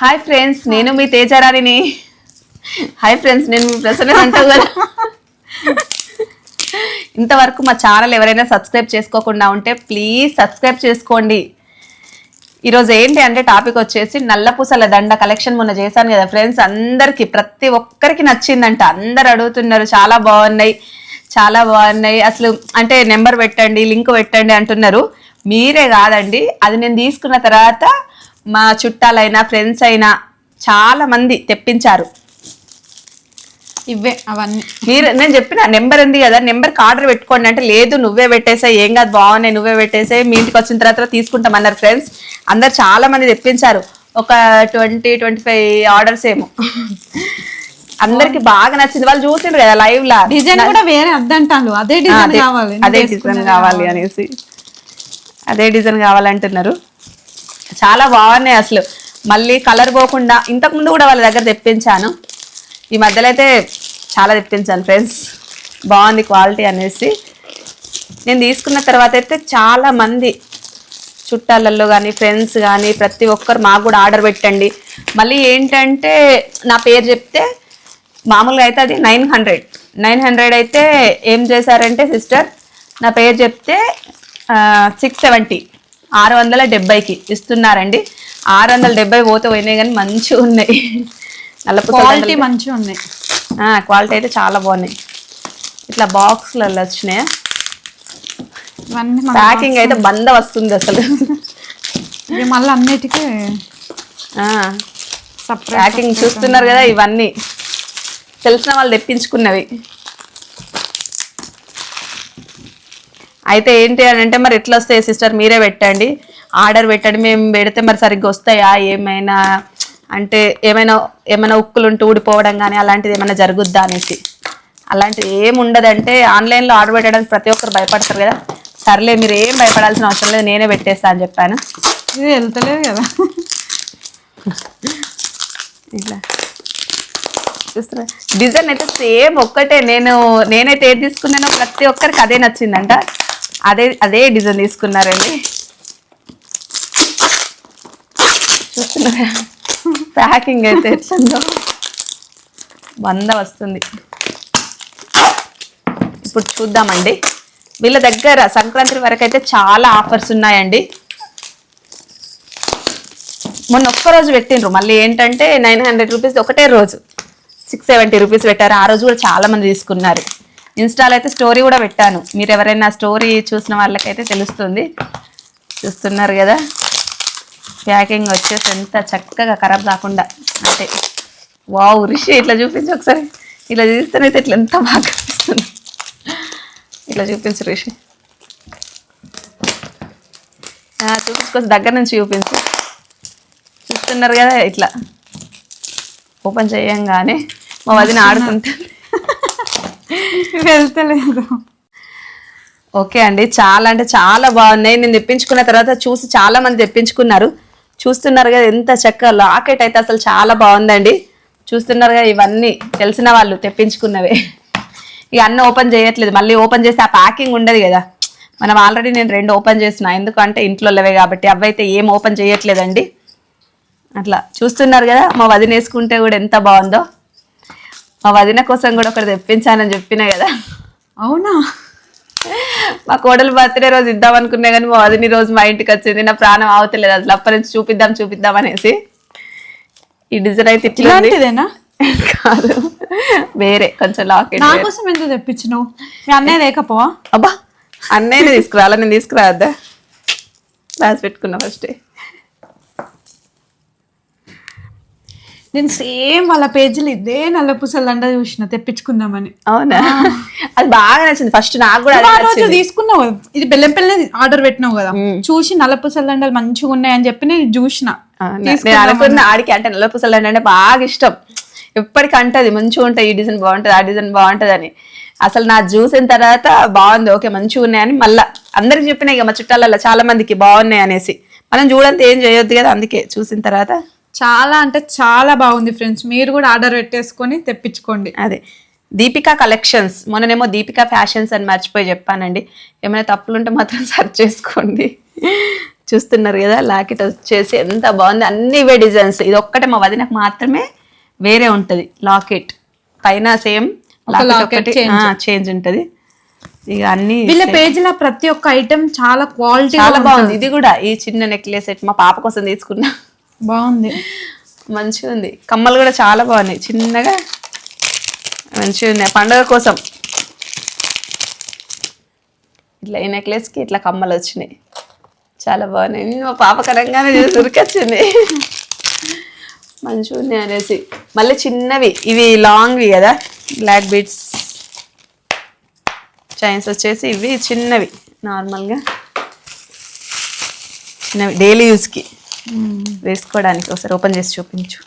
Hi friends నేను మీ తేజారాణిని. Hi friends నేను మీ ప్రసన్న అంటావు కదా. ఇంతవరకు మా ఛానల్ ఎవరైనా సబ్స్క్రైబ్ చేసుకోకుండా ఉంటే ప్లీజ్ సబ్స్క్రైబ్ చేసుకోండి. ఈరోజు ఏంటి అంటే టాపిక్ వచ్చేసి నల్లపూసల దండ కలెక్షన్ మొన్న చేశాను కదా ఫ్రెండ్స్. అందరికి ప్రతి ఒక్కరికి నచ్చిందంట. అందరు అడుగుతున్నారు చాలా బాగున్నాయి చాలా బాగున్నాయి. అసలు అంటే నెంబర్ పెట్టండి లింక్ పెట్టండి అంటున్నారు. మీరే కాదండి అది నేను తీసుకున్న తర్వాత మా చుట్టాలైనా ఫ్రెండ్స్ అయినా చాలా మంది తెప్పించారు. ఇవే అవన్నీ. మీరు నేను చెప్పిన నెంబర్ ఉంది కదా నెంబర్కి ఆర్డర్ పెట్టుకోండి అంటే లేదు నువ్వే పెట్టేసా ఏం కాదు బాగున్నాయి నువ్వే పెట్టేసే మీ ఇంటికి వచ్చిన తర్వాత తీసుకుంటామన్నారు ఫ్రెండ్స్ అందరు చాలా మంది తెప్పించారు. ఒక ట్వంటీ ట్వంటీ ఫైవ్ ఆర్డర్స్ ఏమో. అందరికి బాగా నచ్చింది. వాళ్ళు చూసిండ్రు కదా లైవ్ లా. డిజైన్ కూడా వేరే అద్దంటాను అదే డిజైన్ కావాలి. అదే డిజైన్ కావాలి. అనేసి. అదే డిజైన్ కావాలంటున్నారు. చాలా బాగున్నాయి అసలు. మళ్ళీ కలర్ పోకుండా ఇంతకు ముందు కూడా వాళ్ళ దగ్గర తెప్పించాను. ఈ మధ్యలో అయితే చాలా తెప్పించాను ఫ్రెండ్స్. బాగుంది క్వాలిటీ అనేసి. నేను తీసుకున్న తర్వాత అయితే చాలా మంది చుట్టాలలో కానీ ఫ్రెండ్స్ కానీ ప్రతి ఒక్కరు మాకు కూడా ఆర్డర్ పెట్టండి. మళ్ళీ ఏంటంటే నా పేరు చెప్తే మామూలుగా అయితే అది నైన్ హండ్రెడ్. నైన్ హండ్రెడ్ అయితే ఏం చేశారంటే సిస్టర్ నా పేరు చెప్తే సిక్స్ సెవెంటీ ఆరు వందల డెబ్బైకి ఇస్తున్నారండి. ఆరు వందల డెబ్బై పోతే పోయినాయి కానీ మంచిగా ఉన్నాయి. క్వాలిటీ మంచిగా ఉన్నాయి. ఆ, క్వాలిటీ అయితే చాలా బాగున్నాయి. ఇట్లా బాక్స్లలో వచ్చినాయి? ప్యాకింగ్ అయితే బంద వస్తుంది అసలు. మళ్ళీ అన్నిటికీ ప్యాకింగ్ చూస్తున్నారు కదా ఇవన్నీ. తెలిసిన వాళ్ళు తెప్పించుకున్నవి. అయితే ఏంటి అని అంటే మరి ఎట్లా వస్తాయి సిస్టర్? మీరే పెట్టండి. ఆర్డర్ పెట్టండి. మేము పెడితే మరి సరిగ్గా వస్తాయా? ఏమైనా అంటే ఏమైనా ఏమైనా ఉక్కులు ఉంటూ ఊడిపోవడం కానీ అలాంటిది ఏమైనా జరుగుద్దా అనేసి. అలాంటిది ఏం ఉండదంటే ఆన్లైన్లో ఆర్డర్ పెట్టడానికి ప్రతి ఒక్కరు భయపడతారు కదా. సర్లే మీరు ఏం భయపడాల్సిన అవసరం లేదు. నేనే పెట్టేస్తా అని చెప్పాను. ఇది వెళ్తలేదు కదా. ఇట్లా. చూస్తున్నా. డిజైన్ అయితే సేమ్ ఒక్కటే. నేను నేనైతే ఏది తీసుకున్నానో ప్రతి ఒక్కరికి అదే నచ్చిందంట. అదే అదే డిజైన్ తీసుకున్నారండి. చూస్తున్నారా? ప్యాకింగ్ అయితే. ఎట్లుందో వంద వస్తుంది. ఇప్పుడు చూద్దామండి. వీళ్ళ దగ్గర సంక్రాంతి వరకు అయితే చాలా ఆఫర్స్ ఉన్నాయండి. మొన్న ఒక్క రోజు పెట్టిండ్రు. మళ్ళీ ఏంటంటే నైన్ హండ్రెడ్ రూపీస్ ఒకటే రోజు. సిక్స్ సెవెంటీ రూపీస్ పెట్టారు. ఆ రోజు కూడా చాలా మంది తీసుకున్నారు. ఇన్స్టాలో అయితే స్టోరీ కూడా పెట్టాను. మీరు ఎవరైనా స్టోరీ చూసిన వాళ్ళకైతే తెలుస్తుంది. చూస్తున్నారు కదా? ప్యాకింగ్ వచ్చేసి ఎంత చక్కగా ఖరాబ్ కాకుండా అంటే వావ్ రిషి ఇట్లా చూపించు ఒకసారి. ఇట్లా చూస్తేనైతే ఇట్లా ఎంత బాగా కనిపిస్తుంది ఇట్లా చూపించు రిషి. చూపించుకోవచ్చు. దగ్గర నుంచి చూపించు. చూస్తున్నారు కదా ఇట్లా. ఓపెన్ చేయంగానే మా వదిన ఆడుకుంటాను వెళ్తలేదు. ఓకే అండి. చాలా అంటే చాలా బాగున్నాయి. నేను తెప్పించుకున్న తర్వాత చూసి చాలా మంది తెప్పించుకున్నారు. చూస్తున్నారు కదా ఎంత చక్కగా లాకెట్ అయితే అసలు చాలా బాగుందండి. చూస్తున్నారు కదా ఇవన్నీ తెలిసిన వాళ్ళు తెప్పించుకున్నవే. ఇక అన్నీ ఓపెన్ చేయట్లేదు. మళ్ళీ ఓపెన్ చేస్తే ఆ ప్యాకింగ్ ఉండదు కదా. మనం ఆల్రెడీ నేను రెండు ఓపెన్ చేసిన ఎందుకంటే ఇంట్లో లేవే కాబట్టి అవైతే ఏం ఓపెన్ చేయట్లేదండి. అట్లా చూస్తున్నారు కదా మా వదిన వేసుకుంటే కూడా ఎంత బాగుందో. మా వదిన కోసం కూడా ఒకటి తెప్పించానని చెప్పిన కదా. అవునా? మా కోడలు బర్త్డే రోజు ఇద్దాం అనుకున్నా కానీ మా వదిన రోజు మా ఇంటికి వచ్చింది. నా ప్రాణం ఆగుతలేదు. అసలు అప్పటి నుంచి చూపిద్దాం చూపిద్దాం అనేసి. ఈ డిజైన్ అయితే ఇట్లా ఉంది. ఇలాంటిదేనా? కాదు. వేరే. కొంచెం లాకెట్ నా కోసం ఎందుకు తెప్పించినావు? మీ అన్నయ్య లేకపోవా? అబ్బా! అన్నయ్యనే తీసుకురావాలా నేను తీసుకురావద్దా రాసి పెట్టుకున్నా ఫస్ట్ నేను సేమ్ వాళ్ళ పేజీలు ఇదే నల్ల పూసలు దండ చూసిన తెప్పించుకుందామని. అవునా? అది బాగా నచ్చింది. ఫస్ట్ నాకు కూడా ఆ రోజు తీసుకున్నావు. కదా, ఇది బెల్లం పిల్ల ఆర్డర్ పెట్టినావు కదా. చూసి నల్ల పూసల దండలు మంచిగా ఉన్నాయని చెప్పి నేను చూసిన. నేను అనుకున్న ఆడికి అంటే నల్ల పూసలు అంటే బాగా ఇష్టం. ఎప్పటికంటది మంచిగా ఉంటాయి ఈ డిజైన్ బాగుంటది ఆ డిజైన్ బాగుంటది అని అసలు నా చూసిన తర్వాత బాగుంది ఓకే మంచిగా ఉన్నాయని మళ్ళా అందరికి చెప్పిన ఇక మా చుట్టాలలో చాలా మందికి బాగున్నాయి అనేసి. మనం చూడంతే ఏం చేయొద్దు కదా అందుకే చూసిన తర్వాత. చాలా అంటే చాలా బాగుంది ఫ్రెండ్స్. మీరు కూడా ఆర్డర్ పెట్టేసుకొని తెప్పించుకోండి. అదే. దీపికా కలెక్షన్స్. మొన్ననేమో దీపికా ఫ్యాషన్స్ అని మర్చిపోయి చెప్పానండి. ఏమైనా తప్పులుంటే మాత్రం సెర్చ్ చేసుకోండి. చూస్తున్నారు కదా లాకెట్ వచ్చేసి ఎంత బాగుంది. అన్ని ఇవే డిజైన్స్. ఇది ఒక్కటే మా వదినకు మాత్రమే వేరే ఉంటది. లాకెట్ పైన సేమ్ లాకెట్ చేంజ్. ఉంటది. ఇక అన్ని వీళ్ళ పేజీలో ప్రతి ఒక్క ఐటెం చాలా క్వాలిటీ చాలా బాగుంది. ఇది కూడా ఈ చిన్న నెక్లెస్ సెట్ మా పాప కోసం తీసుకున్నా. బాగుంది. మంచిగా ఉంది. కమ్మలు కూడా చాలా బాగున్నాయి. చిన్నగా మంచిగా ఉన్నాయి. పండుగ కోసం. ఇట్లా ఈ నెక్లెస్కి ఇట్లా కమ్మలు వచ్చినాయి. చాలా బాగున్నాయి. మా పాపకరంగానే ఉరికొచ్చింది మంచిగా ఉన్నాయి అనేసి. మళ్ళీ చిన్నవి. ఇవి లాంగ్వి కదా. బ్లాక్ బీట్స్ చైన్స్ వచ్చేసి ఇవి చిన్నవి. నార్మల్గా చిన్నవి. డైలీ యూస్కి వేసుకోవడానికి ఒకసారి ఓపెన్ చేసి చూపించు.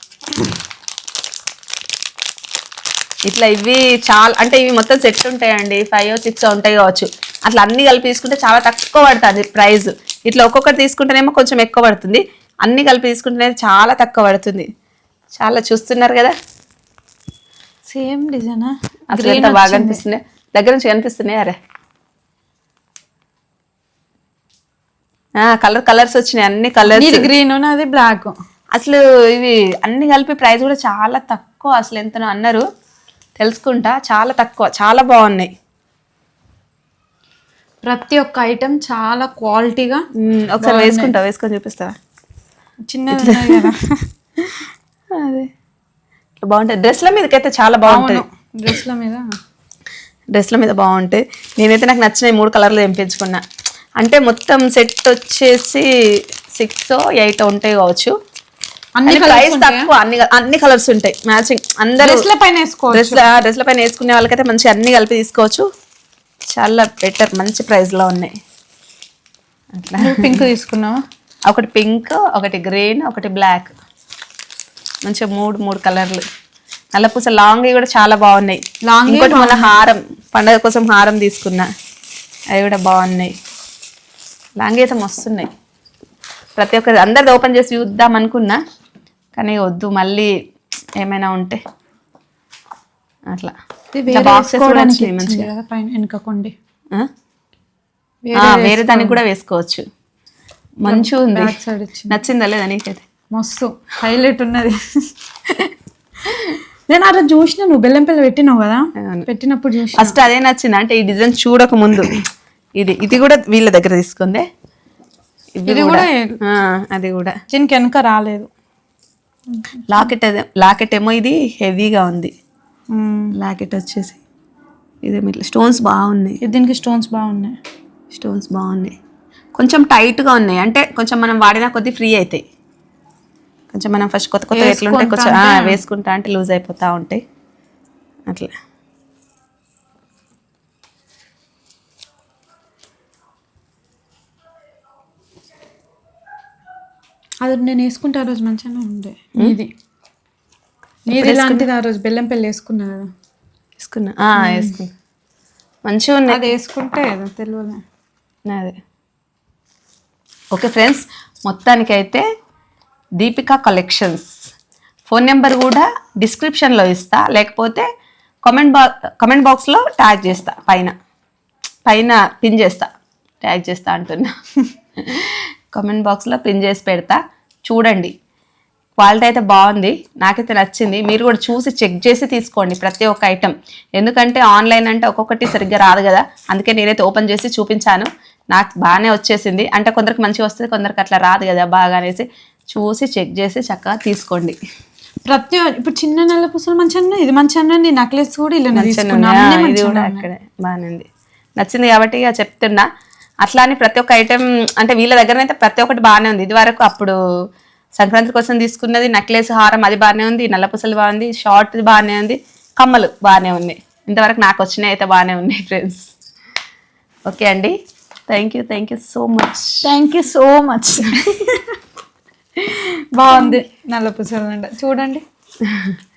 ఇట్లా ఇవి చాలా అంటే ఇవి మొత్తం సెట్ ఉంటాయండి. ఫైవ్ సిక్స్ ఉంటాయి కావచ్చు. అట్లా అన్ని కలిపి తీసుకుంటే చాలా తక్కువ పడుతుంది ప్రైస్ ఇట్లా ఒక్కొక్కటి తీసుకుంటేనేమో కొంచెం ఎక్కువ పడుతుంది. అన్ని కలిపి తీసుకుంటేనే చాలా తక్కువ పడుతుంది. చాలా చూస్తున్నారు కదా? సేమ్ డిజైన్ అసలు ఎంత బాగా అనిపిస్తున్నాయి? దగ్గర నుంచి కనిపిస్తున్నాయి అరే కలర్ కలర్స్ వచ్చినాయి అన్ని కలర్స్ గ్రీన్ అది బ్లాక్ అసలు ఇవి అన్ని కలిపి ప్రైస్ కూడా చాలా తక్కువ. అసలు ఎంతనో అన్నారు. తెలుసుకుంటా చాలా తక్కువ చాలా బాగున్నాయి. ప్రతి ఒక్క ఐటెం చాలా క్వాలిటీగా ఒకసారి వేసుకుంటా వేసుకొని చూపిస్తావా చిన్నది కదా. అదే. బాగుంటాయి. డ్రెస్ల మీదకైతే చాలా బాగుంటాయి. డ్రెస్ల మీద. డ్రెస్ల మీద బాగుంటాయి. నేనైతే నాకు నచ్చిన ఈ మూడు కలర్లు ఎంపించుకున్నా అంటే మొత్తం సెట్ వచ్చేసి సిక్స్ ఎయిట్ ఉంటాయి కావచ్చు. అన్ని ప్రైస్ తక్కువ అన్ని అన్ని కలర్స్ ఉంటాయి. మ్యాచింగ్ అందరూ డ్రెస్ల పైన వేసుకోవచ్చు. డ్రెస్ల డ్రెస్ల పైన వేసుకునే వాళ్ళకైతే మంచి అన్ని కలిపి తీసుకోవచ్చు. చాలా బెటర్ మంచి ప్రైస్లో ఉన్నాయి. అట్లా. పింక్ తీసుకున్నావా? ఒకటి పింక్ ఒకటి గ్రీన్ ఒకటి బ్లాక్ మంచిగా మూడు మూడు కలర్లు నల్లపూస లాంగ్ కూడా చాలా బాగున్నాయి. Long ఇంకోటి మొన్న హారం పండగ కోసం హారం తీసుకున్నా. అవి కూడా బాగున్నాయి. లాంగ్ అయితే మస్తున్నాయి ప్రతి ఒక్కరి అందరిది ఓపెన్ చేసి చూద్దాం అనుకున్నా కానీ వద్దు మళ్ళీ ఏమైనా ఉంటే అట్లా. ఇట్లా వేరే కూడా వచ్చినాయి మంచిగా. పైన వెనుకకుండి. దానికి కూడా వేసుకోవచ్చు. మంచిగా ఉంది. నచ్చిందా లేదా నీకైతే? మస్తు. హైలైట్ ఉన్నది. నేను అలా చూసిన నువ్వు బెల్లం పిల్ల పెట్టినావు కదా. పెట్టినప్పుడు ఫస్ట్ అదే నచ్చింది. అంటే ఈ డిజైన్ చూడక ముందు ఇది ఇది కూడా వీళ్ళ దగ్గర తీసుకుందే? ఇది ఇది కూడా? అది కూడా. దీనికి వెనక రాలేదు. లాకెట్ అదే లాకెట్ ఏమో ఇది హెవీగా ఉంది. లాకెట్ వచ్చేసి ఇదేమో ఇట్లా స్టోన్స్ బాగున్నాయి. ఇది దీనికి స్టోన్స్ బాగున్నాయి. స్టోన్స్ బాగున్నాయి. కొంచెం టైట్గా ఉన్నాయి. అంటే కొంచెం మనం వాడినా కొద్దీ ఫ్రీ అవుతాయి. కొంచెం మనం ఫస్ట్ కొత్త కొత్త ఎట్లుంటే కొంచెం వేసుకుంటా అంటే లూజ్ అయిపోతూ ఉంటాయి. అట్లా. అది నేను వేసుకుంటే ఆ రోజు మంచిగానే ఉండే. నీది? నీది ఇలాంటిది ఆ రోజు? బెల్లం పిల్ల వేసుకున్నా కదా. వేసుకున్నా. వేసుకున్నా. మంచిగా ఉన్నాయి అది వేసుకుంటే తెలియదు. అదే. ఓకే ఫ్రెండ్స్ మొత్తానికైతే దీపికా కలెక్షన్స్. ఫోన్ నెంబర్ కూడా డిస్క్రిప్షన్లో ఇస్తా. లేకపోతే కామెంట్ బా కామెంట్ బాక్స్లో ట్యాగ్ చేస్తా. పైన. పైన పిన్ చేస్తా. ట్యాగ్ చేస్తా అంటున్నా. కామెంట్ బాక్స్లో పిన్ చేసి పెడతా. చూడండి. క్వాలిటీ అయితే బాగుంది. నాకైతే నచ్చింది. మీరు కూడా చూసి చెక్ చేసి తీసుకోండి ప్రతి ఒక్క ఐటెం. ఎందుకంటే ఆన్లైన్ అంటే ఒక్కొక్కటి సరిగ్గా రాదు కదా. అందుకే నేనైతే ఓపెన్ చేసి చూపించాను. నాకు బాగానే వచ్చేసింది. అంటే కొందరికి మంచిగా వస్తుంది కొందరికి అట్లా రాదు కదా బాగా అనేసి చూసి చెక్ చేసి చక్కగా తీసుకోండి. ప్రతి ఇప్పుడు చిన్న నల్ల పూసలు మంచిగా ఇది మంచిగా ఉన్నాయి నెక్లెస్ కూడా ఇలా ఉంది. అన్నీ ఇది కూడా. అక్కడే. బాగానే ఉంది. నచ్చింది కాబట్టి ఇక చెప్తున్నా. అట్లా అని ప్రతి ఒక్క ఐటెం అంటే వీళ్ళ దగ్గర అయితే ప్రతి ఒక్కటి బాగానే ఉంది. ఇది వరకు అప్పుడు సంక్రాంతి కోసం తీసుకున్నది నెక్లెస్ హారం అది బాగానే ఉంది నల్లపూసలు బాగుంది షార్ట్ బాగానే ఉంది కమ్మలు బాగానే ఉన్నాయి ఇంతవరకు నాకు వచ్చినాయి అయితే బాగానే ఉన్నాయి ఫ్రెండ్స్ ఓకే అండి. Thank you thank you so much thank you so much బాగుంది నల్ల పూసలు చూడండి.